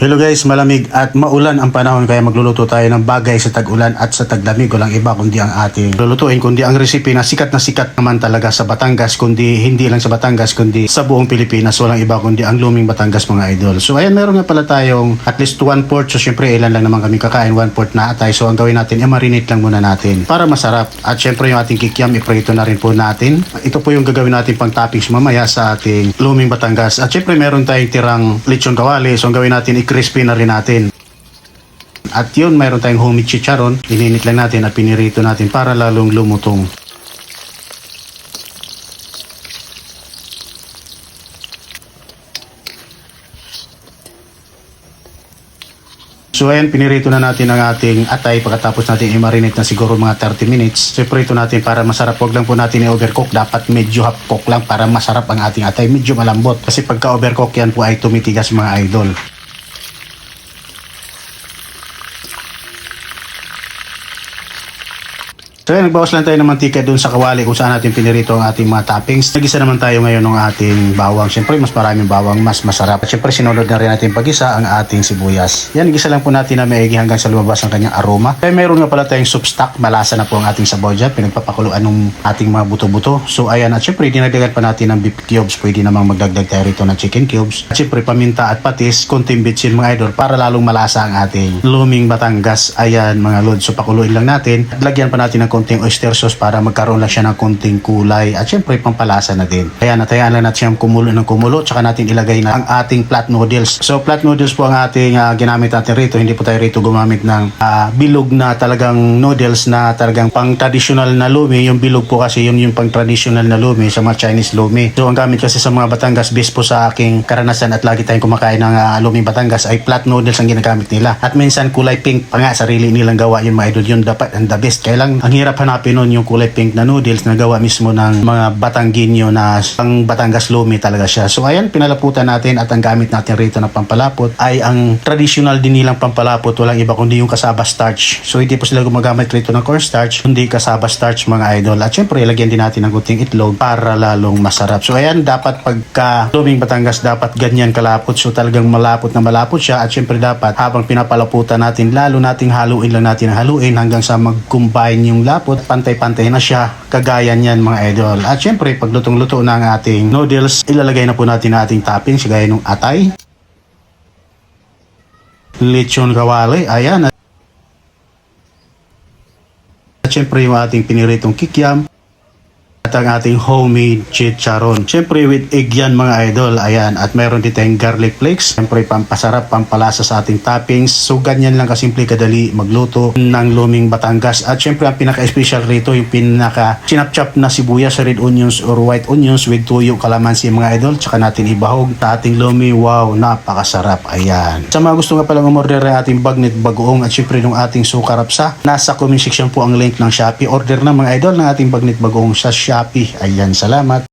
Hello guys, malamig at maulan ang panahon kaya magluluto tayo ng bagay sa tag-ulan at sa taglamig. Walang iba kundi ang ating lulutuin, kundi ang recipe na sikat na sikat naman talaga sa Batangas, kundi hindi lang sa Batangas, kundi sa buong Pilipinas. Walang iba kundi ang luming Batangas mga idol. So ayan, meron nga pala tayong at least one port. So syempre ilan lang naman kami kakain, one port na atay. So ang gawin natin, i-marinate lang muna natin para masarap. At syempre yung ating kikiam, iprito na rin po natin. Ito po yung gagawin natin pang toppings mamaya sa ating luming Batangas. At syempre meron tayong tirang lechon kawali. So ang gawin natin, i-crispy na rin natin. At yun, mayroon tayong homemade chicharon. Ininit lang natin at pinirito natin para lalong lumutong. So ayan, pinirito na natin ang ating atay pagkatapos natin i-marinate na siguro mga 30 minutes. So prito natin para masarap. Huwag lang po natin i-overcook. Dapat medyo half cook lang para masarap ang ating atay. Medyo malambot. Kasi pagka overcook yan po ay tumitigas mga idol. So yan, nagbawas lang tayo ng mantika doon sa kawali kung saan natin pinirito ang ating mga toppings. Nagisa naman tayo ngayon ng ating bawang. Siyempre, mas maraming bawang, mas masarap. At siyempre, sinunod na rin natin pag-isa ang ating sibuyas. Yan, igisa lang po natin na maigi hanggang sa lumabas ang kanyang aroma. Kaya meron nga pala tayong soup stock. Malasa na po ang ating sabaw dyan. Pinagpapakuluan ng ating mga buto-buto. So ayan, at siyempre, dinagdagan pa natin ng beef cubes. Pwede namang magdagdag tayo rito ng chicken cubes. At siyempre, paminta at patis, konting bitsin mga idol para lalong malasa ang ating luming Batangas. Ayan mga lord. So pakuluin lang natin. At lagyan pa natin ng konting oyster sauce para magkaroon lang siya ng konting kulay. At syempre pampalasa na din. Ayan, natayaan lang natin siyang kumulo ng kumulo. Tsaka natin ilagay na ang ating flat noodles. So flat noodles po ang ating ah, ginamit natin rito. Hindi po tayo rito gumamit ng ah, bilog na talagang noodles na talagang pang traditional na lumi. Yung bilog po kasi yun yung pang traditional na lumi sa mga Chinese lumi. So ang gamit kasi sa mga Batangas based po sa aking karanasan at lagi tayong kumakain ng ah, luming Batangas ay flat noodles ang ginagamit nila. At minsan kulay pink pa nga sarili nilang gawa yun mga idol. Yun dapat ang the best. Kaya lang ang hirap hanapin nun yung kulay pink na noodles na gawa mismo ng mga Batanggenyo na pang Batangas lumi talaga siya. So ayan, pinalaputan natin at ang gamit natin rito na pampalapot ay ang traditional din nilang pampalapot. Walang iba kundi yung kasaba starch. So hindi po sila gumagamit rito ng cornstarch, kundi kasaba starch mga idol. At syempre, lagyan din natin ng kunting itlog para lalong masarap. So ayan, dapat pagka luming Batangas, dapat ganyan kalapot. So talagang malapot na malapot siya. At syempre dapat habang pinapalaputan natin, lalo nating haluin lang natin haluin hanggang sa mag-combine yung lapot. Pantay-pantay na siya. Kagaya niyan mga idol. At syempre, pag lutong-luto na ang ating noodles, ilalagay na po natin ang ating toppings gaya ng atay, lechon kawali, ayan. At syempre yung ating piniritong kikiam at ang ating homemade chicharon. Siyempre with egg yan mga idol. Ayan. At meron din tayong garlic flakes. Siyempre pampasarap, pampalasa sa ating toppings. So ganyan lang kasimple kadali magluto ng luming Batangas. At siyempre ang pinaka-special rito yung pinaka sinapchap na sibuyas, red onions or white onions with tuyo, kalamansi mga idol. Tsaka natin ibahog sa ating lumi. Wow, napakasarap. Ayan. Sa mga gusto nga palang umorder ng ating bagnet bagoong at siyempre ng ating sukarapsa, nasa comment section po ang link ng Shopee. Order na mga idol ng ating bagnet bagoong sa Shopee. Ayan, salamat.